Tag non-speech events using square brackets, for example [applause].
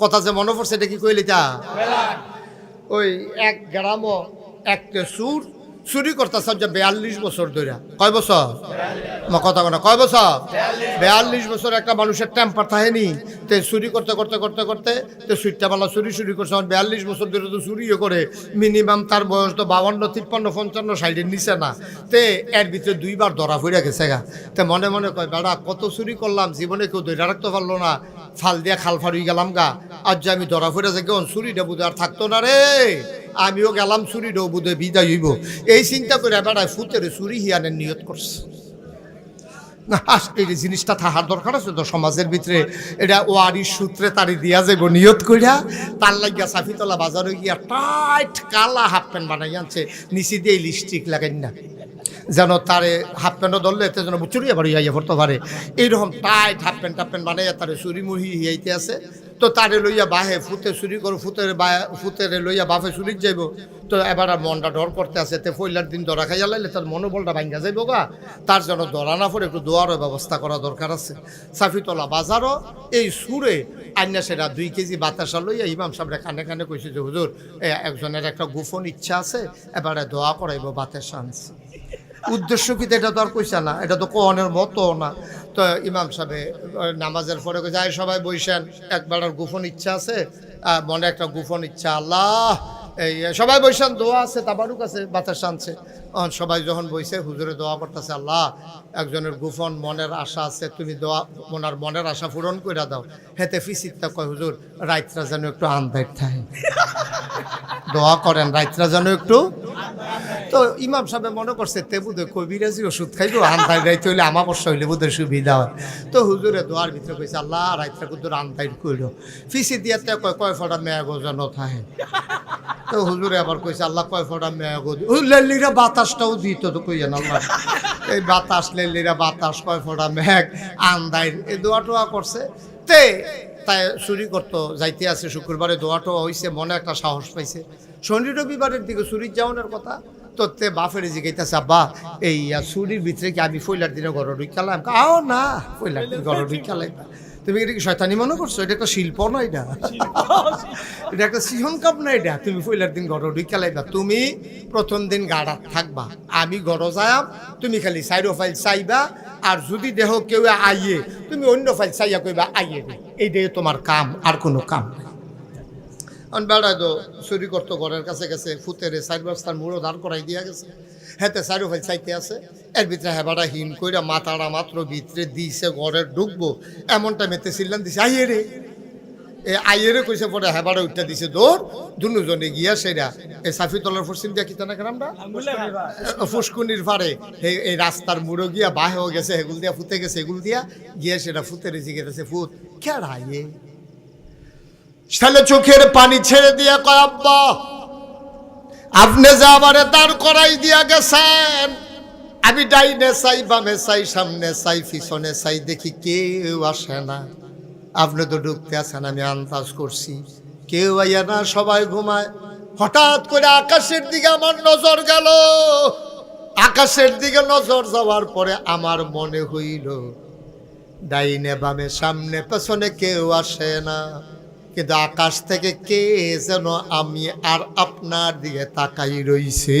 কথা যে মনে পড়ছে এটা কি কইলি তা? ওই এক গ্রামও একটা সুর চুরি করতেছে যে বিয়াল্লিশ বছর ধরে কয় বছর? কথা কথা কয় বছর? বিয়াল্লিশ। বছর একটা মানুষের টেম্পার থাকেনি তে চুরি করতে করতে করতে করতে তো সুইটটা বেলা চুরি চুরি করছে। আমার বিয়াল্লিশ বছর ধরে তো চুরিও করে। মিনিমাম তার বয়স তো বাউন্ন তিপ্পান্ন পঞ্চান্ন সাইডের নিচে না। তে এর ভিতরে দুইবার ধরা পড়ে গেছে গা। তে মনে মনে কয় বেড়া কত চুরি করলাম জীবনে কেউ ধরে রাখতে পারল না। ফাল দিয়া খাল ফাড়ি গেলাম গা। আজ যে আমি ধরা যাই, কেমন চুরিটা বুধ আর থাকতো না রে। আমিও গেলাম চুরি ডো বুধে বিদায় হইব। এই চিন্তা করে বেড়ায় ফুতের চুরি হিয়ানের নিয়ত করছে। না এই জিনিসটা থাকার দরকার আছে তো সমাজের ভিতরে। এটা ওয়ারি সূত্রে তারি দিয়া যাইব নিয়ত কইরা। তার লাগিয়া সাফিতলা বাজারে গিয়া টাইট কালা হাফ প্যান্ট বানাই আনছে। নিচে দিয়ে লিপস্টিক লাগাই না। যেন তারে হাফ প্যান্টও ধরলে এতে যেন চুরিয়া বাড়ি আইয়া পড়তে পারে। এইরকম tight half pant half pant বানাইয়া তারে চুরি মুহি হিয়াইতে আছে। তো তারে লইয়া বাহে ফুতে চুরি করো ফুতের ফুতের লইয়া বাফে চুরি যাইব। তো এবার আর মনটা ডর করতে আছে। তে পয়লার দিন ধরা খাইয়া লাইলে তার মনোবলটা ভাঙ্গা যাইব গা। তার জন্য ধরা না পড়ে, একটু দোয়ারও ব্যবস্থা করা দরকার আছে। সাফিতলা বাজারও এই সুরে আন্যা সেরা দুই কেজি বাতাসা লইয়া ইমাম সাহেবরা কানে কানে কইছে যে, হুজুর একজনের একটা গোপন ইচ্ছা আছে, এবারে দোয়া করাইব বাতাসা আনছে উদ্দেশ্য কি এটা তো আর কইছে না এটা তো কোহনের মতো না। তো ইমাম সাহেব নামাজের পরে আয় সবাই বইসেন একবার আর গোপন ইচ্ছা আছে? মনে একটা গোপন ইচ্ছা আল্লাহ এই সবাই বইছেন দোয়া আছে তাবারুক আছে বাতাস আনছে। সবাই যখন বইছে হুজুরে দোয়া করতেছে আল্লাহ একজনের গোপন মনের আশা আছে তুমি দোয়া মনার মনের আশা পূরণ করে দাও। হেতে ফিসিতটা কয় হুজুর রাইতরা যেন একটু আন্দায় থাকে [laughs] দোয়া করেন রাইতরা যেন একটু তো ইমাম সাহেব মনে করছে, তে বুধ কবিরাজি ওষুধ খাইব আন্দাই রাইতে হইলে আমার বর্ষা হইলে বুধের সুবিধা হয়। তো হুজুরে দোয়ার ভিতরে কইছে, আল্লাহ রাইতরা কুদুর আন্দাই কইল ফিসি দিয়াতে কয় কয় ফটা মেয়া গোজানো থাকে? তো হুজুরে আবার কইছে, আল্লাহ, কয় ফটা মেয়া গো লেলিরা বাতাসটাও দিত তো কইয়েন আল্লাহ? এই বাতাস, লেলিরা বাতাস, কয় ফটা মেঘ আন্দাই এই দোয়া টোয়া করছে। তে তাই চুরি করতো, যাইতে আছে শুক্রবারে দোয়া টোয়া হইছে, মনে একটা সাহস পাইছে। শনি রবিবারের দিকে চুরির যাওয়ানোর কথা। তো তে বাফের জিগাইতেছে আব্বা, এই চুরির ভিতরে কি আমি ফইলার দিনে ঘর ঢুকালাম আও না, ফইলার দিন ঘর ঢুকালাই তুমি এটা কি শয়তানি মনে করছ? এটা একটা শিল্প না এটা? এটা একটা সিহন কাপ না এটা? তুমি ফইলার দিন ঘর ঢুকালাইবা তুমি প্রথম দিন গাড়া থাকবা। আমি ঘর যায়াম তুমি খালি সাইডো ফাইল চাইবা, আর যদি দেহ কেউ আইয়ে, তুমি অন্য ফাইল চাইয়া কইবা, আইয়ে দে এই দিয়ে তোমার কাম, আর কোনো কাম নাই। অন বেড়ায় তো চুরি করতো ঘরের কাছে গেছে ফুতেরে চার বস্তার মুড়ো দাঁড় করাই দিয়া গেছে। হেতে চারো ভাই চাইতে আছে এর ভিতরে হেবাটা হিন কইরা মাথাটা মাত্র ভিতরে দিছে ঘরে ঢুকবো এমন টাইমেতে চিল্লান দিছে আইয়ে রে। এ আইয়েরে কইছে পরে হেবাটা উঠতে দিছে দৌড়। দুজনে গিয়া সেরা এই সাফিতলার পশ্চিম দিয়া কিতানা গ্রামটা ফুসকুনির পারে এই এই রাস্তার মুড়ো গিয়া বাহেও গেছে হেগুল দিয়া ফুতে গেছে এগুল দিয়া গিয়া সেটা ফুতে রেজে গেছে ফুত কেড়াইয়ে ছেলে চোখের পানি ছেড়ে দিয়া কয়, আব্বা, আপনি যা আমারে দাঁড় করাই দিয়া গেছেন, আমি ডাইনে চাই, বামে চাই, সামনে চাই, পিছনে চাই, দেখি কেউ আসে না। আপনি তো ঢুকতে আছেন, আমি আন্দাজ করছি। কেউ আইয়া না, সবাই ঘুমায়। হঠাৎ করে আকাশের দিকে আমার নজর গেল। আকাশের দিকে নজর যাওয়ার পরে আমার মনে হইল, ডাইনে বামে সামনে পেছনে কেউ আসে না। কিন্তু আকাশ থেকে কে যেন আমি আর আপনার দিকে তাকাই রইছে?